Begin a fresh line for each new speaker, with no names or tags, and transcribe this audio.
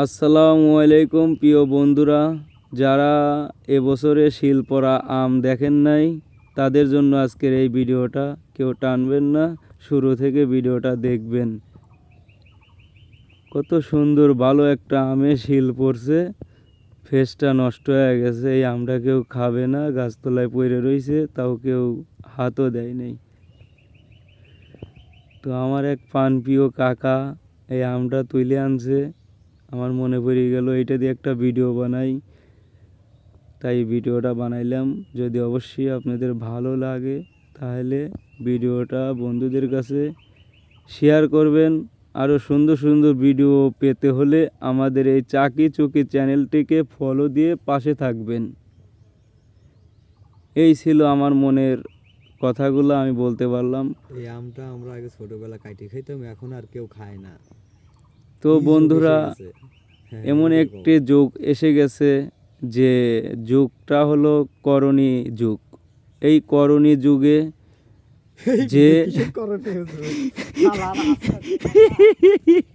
আসসালামু আলাইকুম, প্রিয় বন্ধুরা। যারা এবছরে শিলপরা আম দেখেন নাই, তাদের জন্য আজকের এই ভিডিওটা কেউ টানবেন না। শুরু থেকে ভিডিওটা দেখবেন। কত সুন্দর, ভালো একটা আমে শিল পড়ছে। ফেসটা নষ্ট হয়ে গেছে, এই আমটা কেউ খাবে না, গাছতলায় পড়ে রয়েছে তাও কেউ হাতও দেয় নাই। তো আমার এক পান প্রিয় কাকা এই আমটা তুলে আনছে। আমার মনে পড়ে গেল এটা দিয়ে একটা ভিডিও বানাই। তাই ভিডিওটা বানাইলাম। যদি অবশ্যই আপনাদের ভালো লাগে তাহলে ভিডিওটা বন্ধুদের কাছে শেয়ার করবেন। আরও সুন্দর সুন্দর ভিডিও পেতে হলে আমাদের এই চাকি চুকি চ্যানেলটিকে ফলো দিয়ে পাশে থাকবেন। এই ছিল আমার মনের কথাগুলো আমি বলতে পারলাম।
এই আমটা আমরা আগে ছোটবেলা কাটি খাইতাম এখন আর কেউ খায় না।
তো বন্ধুরা এমন একটি যুগ এসে গেছে যে যুগটা হলো করণী যুগ। এই করণী যুগে যে